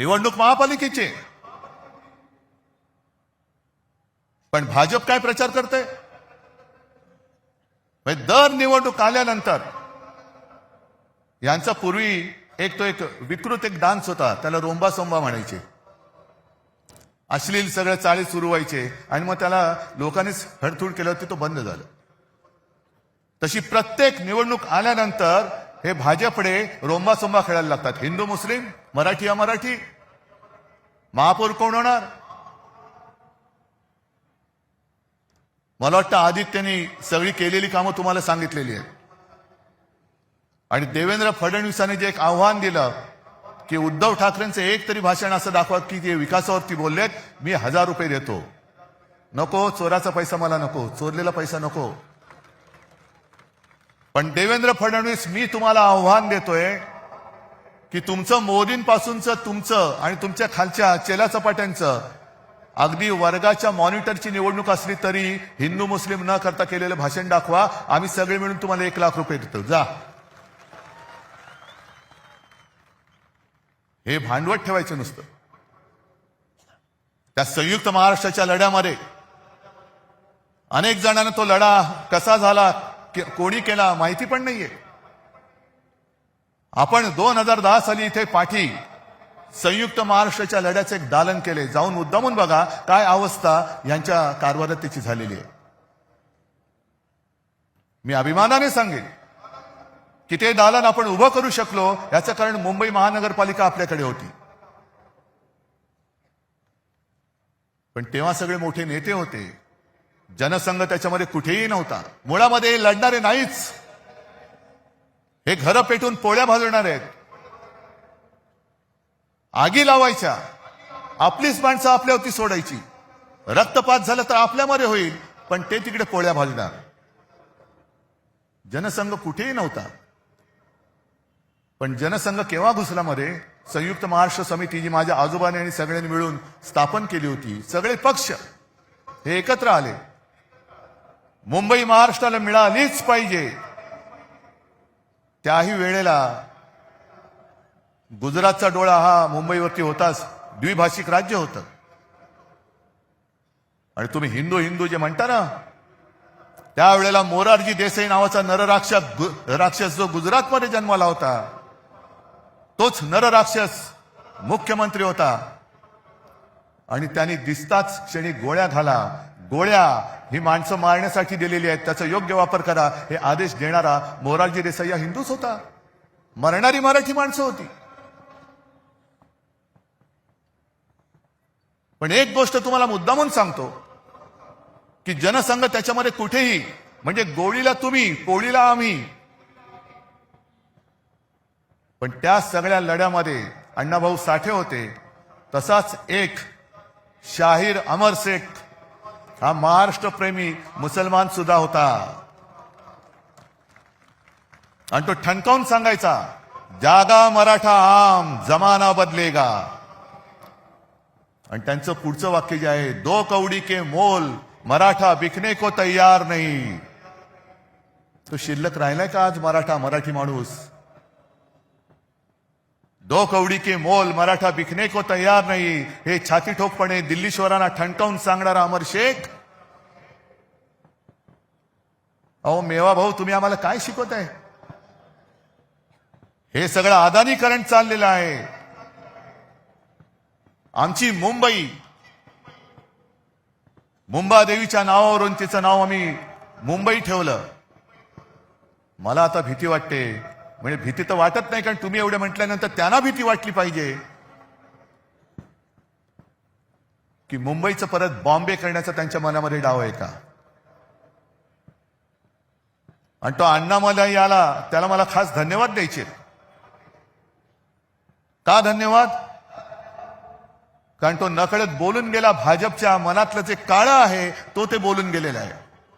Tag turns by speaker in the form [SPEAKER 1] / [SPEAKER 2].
[SPEAKER 1] निवडणूक महापालिकेची पण भाजप काय प्रचार करते म्हणजे दर निवडणूक आल्यानंतर यांचा पूर्वी एक तो एक विकृत एक डान्स होता त्याला रोंबा सोंबा म्हणायचे. अश्लील सगळं चाळी सुरू व्हायचे आणि मग त्याला लोकांनीच हडथूड केलं होती तो बंद झालं. तशी प्रत्येक निवडणूक आल्यानंतर हे भाजपडे रोंबासोंबा खेळायला लागतात. हिंदू मुस्लिम मराठी अमराठी. महापौर कोण होणार? मला वाटतं आदित्यनी सगळी केलेली कामं तुम्हाला सांगितलेली आहेत. आणि देवेंद्र फडणवीसांनी जे एक आव्हान दिलं की उद्धव ठाकरेंचं एक तरी भाषण असं दाखवा की ते विकासावरती बोललेत मी हजार रुपये देतो. नको चोराचा पैसा मला नको चोरलेला पैसा नको. पण देवेंद्र फडणवीस मी तुम्हाला आव्हान देतोय की तुमचं मोदींपासूनचं तुमचं आणि तुमच्या खालच्या चेला चपाट्यांचं अगदी वर्गाच्या मॉनिटरची निवडणूक असली तरी हिंदू मुस्लिम न करता केलेलं भाषण दाखवा. आम्ही सगळे मिळून तुम्हाला एक लाख रुपये देतो. जा. हे भांडवत ठेवायचं नुसतं. त्या संयुक्त महाराष्ट्राच्या लढ्यामध्ये अनेक जणांना तो लढा कसा झाला कोणी केला माहिती पण नाहीये. आपण दोन हजार दहा साली इथे पाठी संयुक्त महाराष्ट्राच्या लढ्याचे एक दालन केले. जाऊन मुद्दामून बघा काय अवस्था यांच्या कारभारात त्याची झालेली आहे. मी अभिमानाने सांगेन की ते दालन आपण उभं करू शकलो याचं कारण मुंबई महानगरपालिका आपल्याकडे होती. पण तेव्हा सगळे मोठे नेते होते. जनसंघ त्याच्यामध्ये कुठेही नव्हता. मुळामध्ये लढणारे नाहीच. हे घरं पेटून पोळ्या भाजवणार आहेत. आगी लावायच्या. आपलीच माणसं आपल्यावरती सोडायची. रक्तपात झालं तर आपल्यामध्ये होईल पण ते तिकडे पोळ्या भाजणार. जनसंघ कुठेही नव्हता. पण जनसंघ केव्हा घुसला मध्ये संयुक्त महाराष्ट्र समिती जी माझ्या आजोबाने आणि सगळ्यांनी मिळून स्थापन केली होती. सगळे पक्ष हे एकत्र आले. मुंबई महाराष्ट्राला मिळालीच पाहिजे. त्याही वेळेला गुजरातचा डोळा हा मुंबईवरती होताच द्विभाषिक राज्य होतं. आणि तुम्ही हिंदू हिंदू जे म्हणता ना त्यावेळेला मोरारजी देसाई नावाचा नरराक्षस राक्षस जो गुजरातमध्ये जन्माला होता तोच नरराक्षस मुख्यमंत्री होता. आणि त्यांनी दिसताच क्षणी गोळ्या घाला. गोळ्या ही माणसं मारण्यासाठी दिलेली आहेत. त्याचा योग्य वापर करा. हे आदेश देणारा मोरारजी देसाई हा हिंदूच होता. मरणारी मराठी माणसं होती. पण एक गोष्ट तुम्हाला मुद्दामून सांगतो की जनसंघ त्याच्यामध्ये कुठेही म्हणजे गोळीला तुम्ही पोळीला आम्ही. पण त्या सगळ्या लढ्यामध्ये अण्णाभाऊ साठे होते. तसाच एक शाहीर अमर शेख हा महाराष्ट्र प्रेमी मुसलमान सुद्धा होता. आणि तो ठणकावून सांगायचा जागा मराठा आम जमाना बदलेगा. आणि त्यांचं पुढचं वाक्य जे आहे दो कवडी के मोल मराठा बिकने को तयार नाही. तो शिल्लक राहिलाय का आज मराठा मराठी माणूस? दो कवडी के मोल मराठा बिकने को तयार नाही. हे छाती ठोकपणे दिल्लीश्वरांना ठणकावून सांगणारा अमर शेख? अहो मेवा भाऊ तुम्ही आम्हाला काय शिकवताय? हे सगळं अदानीकरण चाललेलं आहे. आमची मुंबई. मुंबादेवीच्या नावावरून तिचं नाव आम्ही मुंबई ठेवलं. मला आता भीती वाटते. म्हणजे भीती तर वाटत नाही कारण तुम्ही एवढे म्हटल्यानंतर त्यांना भीती वाटली पाहिजे. की मुंबईचं परत बॉम्बे करण्याचा त्यांच्या मनामध्ये डाव आहे का? आणि तो अण्णामध्ये आला याला त्याला मला खास धन्यवाद द्यायचे. का धन्यवाद? कारण तो नकळत बोलून गेला भाजपच्या मनातलं जे काळं आहे तो ते बोलून गेलेला आहे.